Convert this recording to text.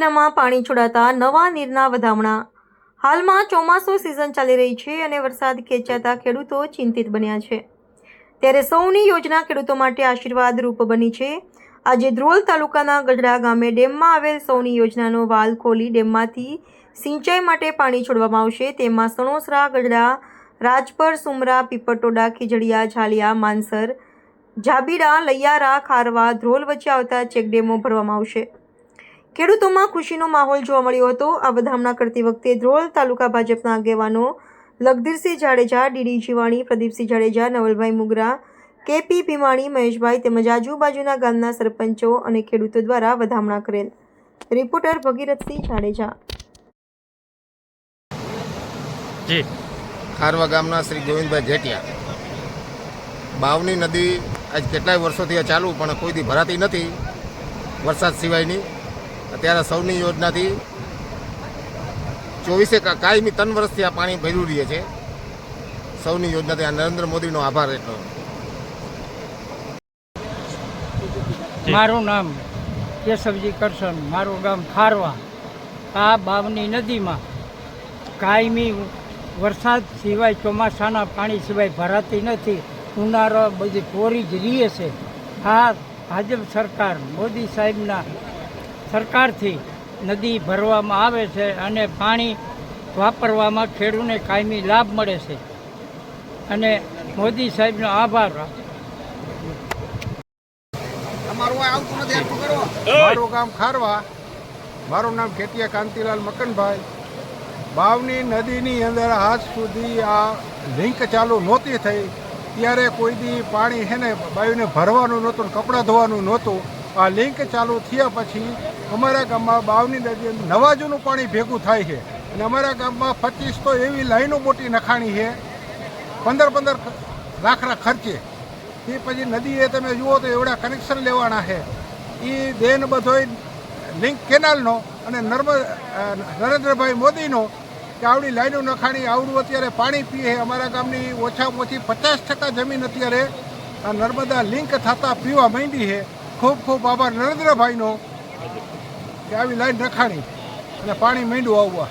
ડેમમાં પાણી છોડાતા નવા નીરના વધામણા. હાલમાં ચોમાસું સિઝન ચાલી રહી છે અને વરસાદ ખેંચાતા ખેડૂતો ચિંતિત બન્યા છે. ત્યારે સૌની યોજના ખેડૂતો માટે આશીર્વાદરૂપ બની છે. આજે ધ્રોલ તાલુકાના ગઢડા ગામે ડેમમાં આવેલ સૌની યોજનાનો વાલ ખોલી ડેમમાંથી સિંચાઈ માટે પાણી છોડવામાં આવશે. તેમાં સણોસરા, ગઢડા, રાજપર, સુમરા પીપટોડા ખીજડીયા, ઝાલિયા માનસર જાબીડા લૈયારા, ખારવા, ધ્રોલ વચ્ચે આવતા ચેકડેમો ભરવામાં આવશે. ખેડૂતોમાં ખુશીનો માહોલ જોવા મળ્યો હતો. આ વધામણા કરતી વખતે ધ્રોલ તાલુકા ભાજપના આગેવાનો લગધીરસિંહ જાડેજા ડીડી જીવાણી પ્રદીપસિંહ જાડેજા નવલભાઈ મુગરા કેપી ભીમાણી મહેશભાઈ તેમજ આજુબાજુના ગામના સરપંચો અને ખેડૂતો દ્વારા વધામણા કરેલ. રિપોર્ટર ભગીરથસિંહ જાડેજા. જી. ખારવા ગામના શ્રી ગોવિંદભાઈ જેટિયા બાવની નદી આજ કેટલાય વર્ષોથી ચાલુ પણ કોઈ દી ભરાતી નથી. વરસાદ સિવાયની અત્યારે સૌની યોજનાથી ચોવીસે કાયમી ત્રણ વર્ષથી આ પાણી ભર્યું રહે છે. સૌની યોજનાથી આ નરેન્દ્ર મોદીનો આભાર એટલો. મારું નામ કેશવજી કરશન મારું ગામ ખારવા. આ બાવની નદીમાં કાયમી વરસાદ સિવાય ચોમાસાના પાણી સિવાય ભરાતી નથી. ઉનાળો બધી કોરી જ રહે છે. આ ભાજપ સરકાર મોદી સાહેબના સરકારથી નદી ભરવામાં આવે છે અને પાણી વાપરવામાં ખેડૂને કાયમી લાભ મળે છે. અને મોદી સાહેબનો આભાર. મારું ગામ ખારવા. મારું નામ ખેતિયા કાંતિલાલ મકનભાઈ. બાવની નદીની અંદર આજ સુધી આ લિંક ચાલુ નહોતી થઈ. ત્યારે કોઈ દી પાણી હેને ને બાયુને ભરવાનું નહોતું કપડાં ધોવાનું નહોતું. આ લિંક ચાલુ થયા પછી અમારા ગામમાં બાવની નદી નવા જૂનું પાણી ભેગું થાય છે. અને અમારા ગામમાં પચીસ તો એવી લાઈનો મોટી નખાણી છે. પંદર પંદર લાખના ખર્ચે. એ પછી નદીએ તમે જુઓ તો એવડા કનેક્શન લેવાના છે. એ દેન બધોય લિંક કેનાલનો અને નરેન્દ્રભાઈ મોદીનો કે આવડી લાઈનો નખાણી, આવડું અત્યારે પાણી પીએ. અમારા ગામની ઓછામાં ઓછી પચાસ ટકા જમીન અત્યારે આ નર્મદા લિંક થતાં પીવા માંડી છે. ખૂબ ખૂબ આભાર નરેન્દ્રભાઈનો. કે આવી લાઈન નખાણી અને પાણી મીંડું આવવા.